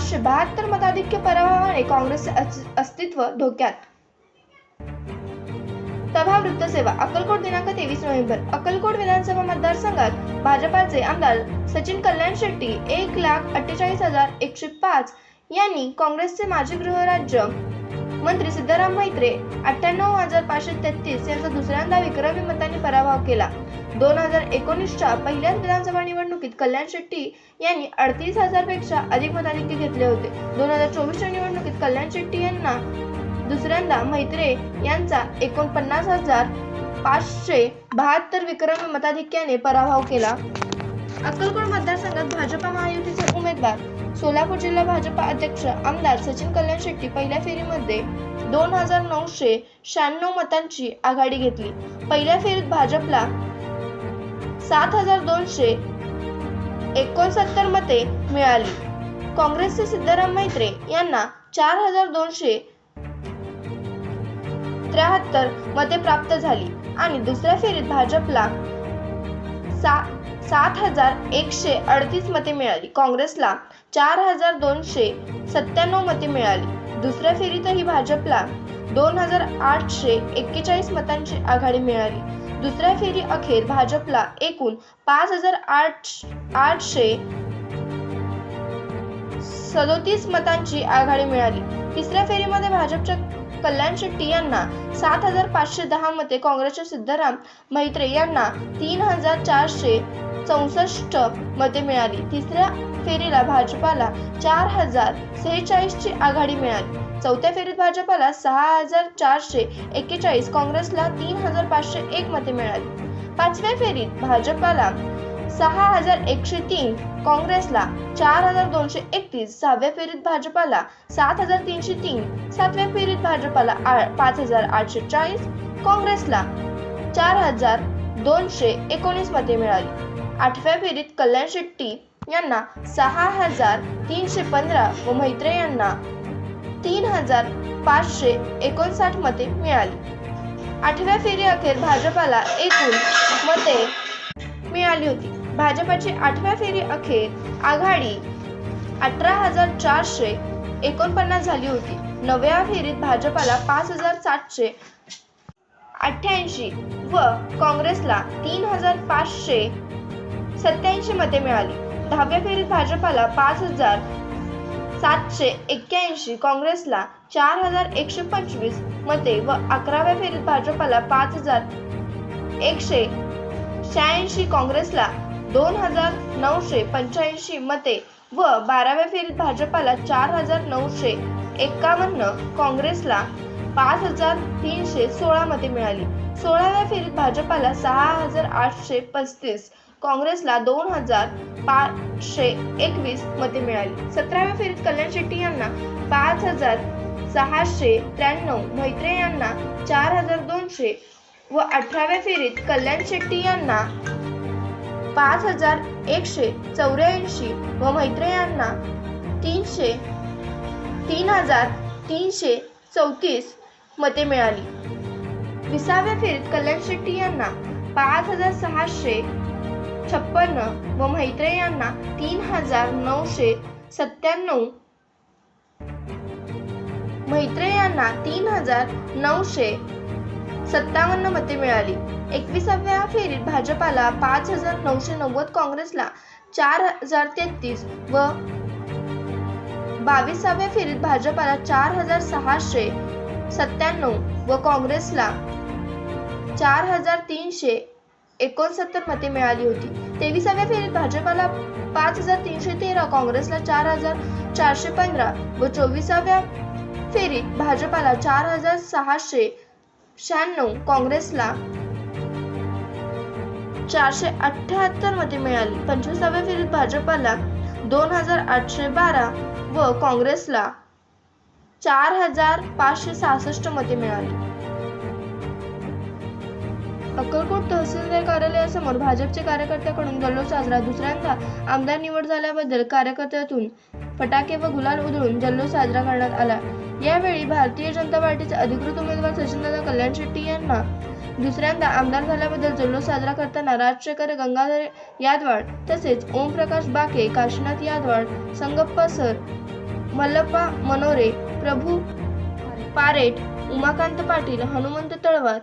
पाचशे बहात्तर मताधिक्य पराभवाने काँग्रेसचे अस्तित्व धोक्यात. सभा वृत्तसेवा अक्कलकोट दिनांक तेवीस नोव्हेंबर. अक्कलकोट विधानसभा मतदारसंघात भाजपाचे आमदार सचिन कल्याण शेट्टी एक लाख अठ्ठेचाळीस हजार एकशे पाच यांनी काँग्रेसचे माजी गृहराज्य मंत्री सिद्धाराम म्हैत्रे अठ्ठ्याण्णव हजार पाचशे तेहतीस यांचा दुसऱ्यांदा विक्रमी मताने पराभव केला. दोन हजार एकोणीसच्या पहिल्याच विधानसभा निवडणुकीत कल्याण शेट्टी यांनी अडतीस हजारपेक्षा अधिक मताधिक्य घेतले होते. दोन हजार चोवीसच्या निवडणुकीत कल्याण शेट्टी यांना दुसऱ्यांदा मैत्रे यांचा एकोणपन्नास हजार पाचशे बहात्तर विक्रमी मताधिक्याने पराभव केला. अक्कलकोट मतदारसंघात भाजपा महायुतीचे उमेदवार सोलापूर जिल्हा भाजपा अध्यक्ष आमदार सचिन कल्याण शेट्टी पहिल्या फेरीमध्ये दोन हजार नऊशे शहाण्णव मतांची आघाडी घेतली. पहिल्या फेरीत भाजपला सात हजार दोनशे एकोणसत्तर मते मिळाली. काँग्रेसचे सिद्धाराम मैत्रे यांना चार हजार दोनशे त्र्याहत्तर मते प्राप्त झाली आणि दुसऱ्या फेरीत भाजपला सा सात हजार एकशे अडतीस मते मिळाली. काँग्रेसला चार हजार दोनशे सत्त्याण्णव मते मिळाली. दुसऱ्या फेरीतही भाजपला दोन हजार आठशे एक्केचाळीस मतांची आघाडी मिळाली. दुसऱ्या फेरी अखेर भाजपला एकूण पाच हजार आठ आठशे सदोतीस मतांची आघाडी मिळाली. तिसऱ्या फेरीमध्ये भाजपच्या कल्याण शेट्टी यांना सात हजार पाचशे दहा मते काँग्रेसच्या सिद्धराम मैत्रे यांना तीन हजार चारशे चौसष्ट मते मिळाली. तिसऱ्या फेरीला भाजपाला चार हजार सेहेचाळीसची आघाडी मिळाली. चौथ्या फेरीत भाजपाला सहा हजार चारशे एक्केचाळीस काँग्रेसला तीन हजार पाचशे एक मते मिळाली. पाचव्या फेरीत भाजपाला सहा हजार एकशे तीन काँग्रेसला चार हजार दोनशे एकतीस सहाव्या फेरीत भाजपाला सात हजार तीनशे तीन सातव्या फेरीत भाजपाला आ- पाच हजार आठशे चाळीस काँग्रेसला चार हजार दोनशे एकोणीस मते मिळाली. आठव्या फेरीत कल्याण शेट्टी यांना सहा हजार तीनशे पंधरा व मैत्रे यांना तीन हजार पाचशे एकोणसाठ मते मिळाली. आठव्या फेरी अखेर भाजपाला एकूण मते मिळाली होती. भाजपाची आठव्या फेरी अखेर आघाडी अठरा हजार चारशे एकोणपन्नास झाली होती. नवव्या फेरीत भाजपाला पाच हजार सातशे अठ्ठ्याऐंशी व काँग्रेसला तीन हजार पाचशे सत्याऐंशी मते मिळाली. दहाव्या फेरीत भाजपाला पाच हजार सातशे एक्क्याऐंशी काँग्रेसला चार हजार एकशे पंचवीस मते व अकराव्या फेरीत भाजपाला पाच हजार एकशे शहाऐंशी काँग्रेसला दोन हजार नऊशे पंच्याऐंशी मते व बाराव्या फेरीत भाजपाला चार हजार नऊशे एकावन्न काँग्रेसला पाच हजार तीनशे सोळा मते मिळाली. सोळाव्या फेरीत भाजपाला सहा हजार आठशे पस्तीस काँग्रेसला दोन हजार पाचशे एकवीस मते मिळाली. सतराव्या फेरीत कल्याण शेट्टी यांना पाच हजार सहाशे त्र्याण्णव मैत्रे यांना चार हजार दोनशे व अठराव्या फेरीत कल्याण शेट्टी यांना पाच हजार एकशे चौऱ्याऐंशी व मैत्रेयांना तीनशे तीन हजार तीनशे चौतीस मते मिळाली. विसाव्या फेरीत कल्याण शेट्टी यांना पाच हजार सहाशे छप्पन्न व मैत्रे यांना तीन हजार नऊशे सत्त्याण्णव. मैत्रे यांना तीन हजार नऊशे सत्तावन्न मते मिळाली. एकविसाव्या फेरीत भाजपाला पाच हजार नऊशे नव्वद काँग्रेसला चार हजार तेहतीस व बावीसाव्या फेरीत भाजपाला चार हजार सहाशे सत्त्याण्णव व काँग्रेसला चार हजार तीनशे एकोणसत्तर मते मिळाली होती. तेविसाव्या फेरीत भाजपाला पाच हजार तीनशे तेरा काँग्रेसला चार हजार चारशे पंधरा व चोवीसाव्या फेरीत भाजपाला चार हजार सहाशे शहाण्णव काँग्रेसला चारशे अठ्ठ्याहत्तर मते मिळाली. पंचवीसाव्या फेरीत भाजपाला दोन हजार आठशे बारा व काँग्रेसला चार हजार पाचशे सहासष्ट मते मिळाली. अक्कलकोट तहसीलदार कार्यालयासमोर भाजपचे कार्यकर्त्याकडून जल्लोष साजरा. दुसऱ्यांदा आमदार निवड झाल्याबद्दल कार्यकर्त्यातून फटाके व गुलाल उधळून जल्लोष साजरा करण्यात आला. यावेळी भारतीय जनता पार्टीचे अधिकृत उमेदवार सचिनदादा कल्याण शेट्टी यांना दुसऱ्यांदा आमदार झाल्याबद्दल जल्लोष साजरा करताना राजशेखर गंगाधर यादवाड तसेच ओमप्रकाश बाके काशीनाथ यादवाड संगप्पा सर मल्लप्पा मनोरे प्रभू पारेट उमाकांत पाटील हनुमंत तळवार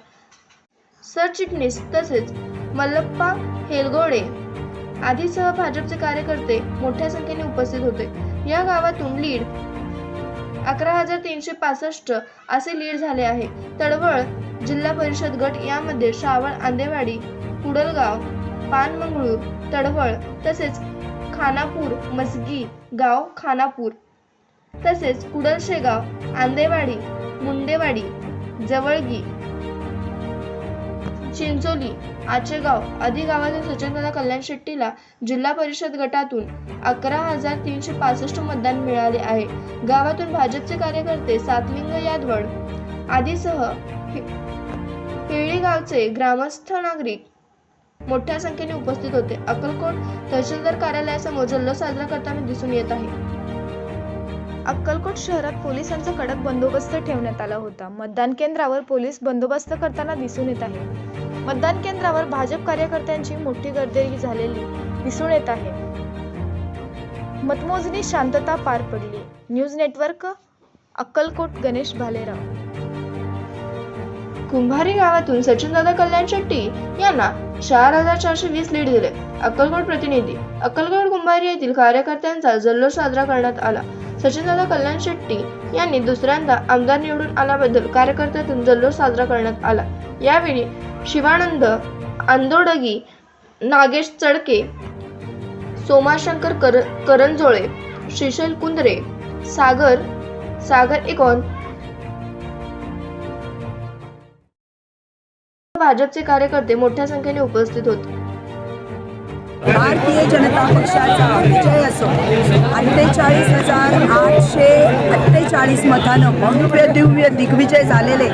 सरचिटणीस तसेच मल्लप्पा हेलगोडे आदीसह भाजपचे कार्यकर्ते मोठ्या संख्येने उपस्थित होते. या गावातून लीड अकरा हजार तीनशे पासष्ट असे लीड झाले आहे. तळवळ जिल्हा परिषद गट यामध्ये श्रावण आंदेवाडी कुडलगाव पानमंगळूर तडवळ तसेच खानापूर मसगी गाव खानापूर तसेच कुडलशेगाव आंदेवाडी मुंडेवाडी जवळगी चिंचोली आचेगाव आदी गावातील सचिनदादा कल्याण शेट्टीला जिल्हा परिषद गटातून अकरा हजार तीनशे पासष्ट मतदान मिळाले आहे. गावातून भाजपचे कार्यकर्ते सातलिंग यादवड आदीसह हे- गावचे ग्रामस्थ नागरिक मोठ्या संख्येने उपस्थित होते. अक्कलकोट तहसीलदार कार्यालयासमोर जल्लोष साजरा करताना दिसून येत आहे. अक्कलकोट शहरात पोलिसांचा कडक बंदोबस्त ठेवण्यात आला होता. मतदान केंद्रावर पोलीस बंदोबस्त करताना दिसून येत आहे. मतदान केंद्रावर भाजप कार्यकर्त्यांची मोठी गर्दी झालेली दिसून येत आहे. मतमोजणी शांतता पार पडली. News network Akkalkot Ganesh Bhalerao. कुंभारी गावातून सचिनदादा कल्याण शेट्टी यांना चार हजार चारशे वीस लीड दिले. अक्कलकोट प्रतिनिधी अक्कलकोट कुंभारी येथील कार्यकर्त्यांचा जल्लोष साजरा करण्यात आला. सचिनदादा कल्याण शेट्टी यांनी दुसऱ्यांदा आमदार निवडून आल्याबद्दल कार्यकर्त्यातून जल्लोष साजरा करण्यात आला. यावेळी शिवानंद आंदोडगी नागेश चडके सोमाशंकर कर करंजोळे श्रीशैल कुंद्रे सागर सागर इकॉन भाजपचे कार्यकर्ते मोठ्या संख्येने उपस्थित होते. भारतीय जनता पक्षाचा विजय असो अठ्ठेचाळीस हजार आठशे अठ्ठेचाळीस मतानं. भव्य दिव्य दिग्विजय झालेले.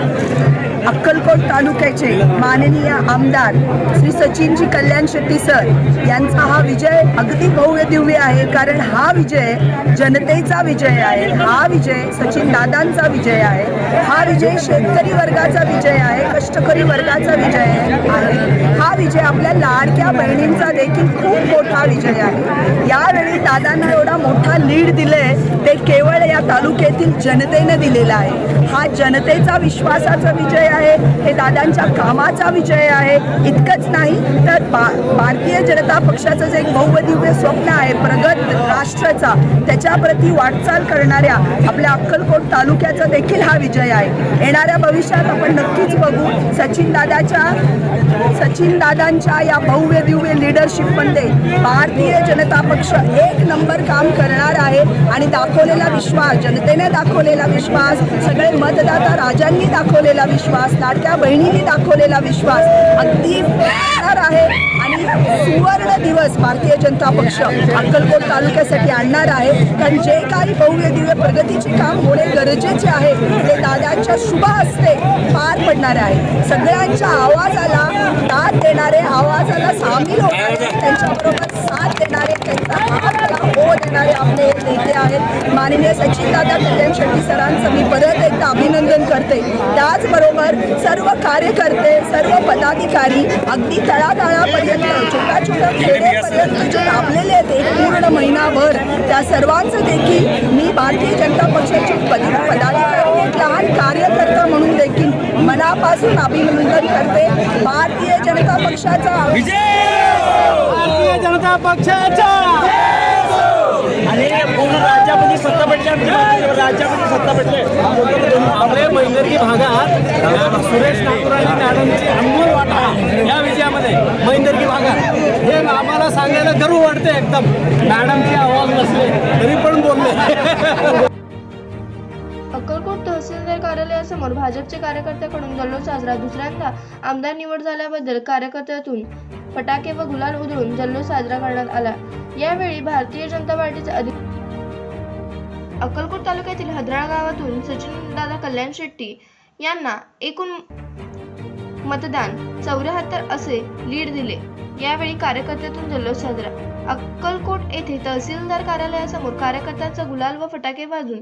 अक्कलकोट तालुक्याचे माननीय आमदार श्री सचिनजी कल्याण शेट्टी सर यांचा हा विजय अगदी भव्य दिव्य आहे. कारण हा विजय जनतेचा विजय आहे. हा विजय सचिन दादांचा विजय आहे. हा विजय शेतकरी वर्गाचा विजय आहे. कष्टकरी वर्गाचा विजय आहे. हा विजय आपल्या लाडक्या बहिणींचा देखील खूप मोठा विजय आहे. यावेळी दादांना एवढा मोठा लीड दिलंय ते केवळ या तालुक्यातील जनतेने दिलेला आहे. हा जनतेचा विश्वासाचा विजय आहे हे दादांच्या कामाचा विजय आहे. इतकंच नाही तर भारतीय जनता पक्षाचं जे एक स्वप्न आहे प्रगत राष्ट्राचा त्याच्याप्रती वाटचाल करणाऱ्या आपल्या अक्कलकोट तालुक्याचा देखील हा विजय आहे. येणाऱ्या भविष्यात आपण नक्कीच बघू. सचिन दादाच्या सचिन दादांच्या या भव्य दिव्य लिडरशिपमध्ये भारतीय जनता पक्ष एक नंबर काम करणार आहे आणि दाखवलेला विश्वास जनतेने दाखवलेला विश्वास सगळे मतदाता राजांनी दाखवलेला विश्वास. लाडक्या बहिणींनी दाखवलेला विश्वास अगदी आहे. आणि सुवर्ण दिवस भारतीय जनता पक्ष अक्कलकोट तालुक्यासाठी आणणार आहे. कारण जे काही भव्य दिव्य प्रगतीचे काम होणे गरजेचे आहे ते दादांच्या शुभ हस्ते पार पडणार आहे. सगळ्यांच्या आवाजाला दाद देणारे आवाजाला सामील होणारे त्यांच्याबरोबर साथ देणारे त्यांचा देणारे आपले हे नेते आहेत. माननीय सचिनदादा कल्याण शेट्टी सरांचं मी परत एकदा अभिनंदन करते. त्याचबरोबर सर्व कार्यकर्ते सर्व पदाधिकारी अगदी तळागाळापर्यंत छोट्या छोट्या खेड्यापर्यंत जे लाभलेले आहेत एक पूर्ण महिनाभर त्या सर्वांचं देखील मी भारतीय जनता पक्षाचे पद पदाधिकारी एक लहान कार्यकर्ता म्हणून देखील मनापासून अभिनंदन करते. भारतीय जनता पक्षाचा भारतीय जनता पक्षाचा! आणि पूर्ण राज्यामध्ये सत्ता आमची राज्यामध्ये सत्ता भेटले. आपले मैदर्गी भागात सुरेश नागपुराणी मॅडमची अनमोल वाटा आहे या विजयामध्ये मैदर्गी भागात. हे आम्हाला सांगायला गर्व वाटते एकदम. मॅडमची आवाज नसले तरी पण बोलले. अक्कलकोट तहसीलदार कार्यालयासमोर भाजपचे कार्यकर्त्याकडून जल्लोष साजरा. दुसऱ्यांदा आमदार निवड झाल्याबद्दल कार्यकर्त्यातून फटाके व गुलाल उधळून जल्लोष साजरा करण्यात आला. यावेळी भारतीय जनता पार्टीचे अधिक अक्कलकोट तालुक्यातील हदराळ गावातून सचिनदादा कल्याण शेट्टी यांना एकूण मतदान चौऱ्याहत्तर असे लीड दिले. यावेळी कार्यकर्त्यातून जल्लोष साजरा. अक्कलकोट येथे तहसीलदार कार्यालयासमोर कार्यकर्त्यांचा गुलाल व फटाके वाजून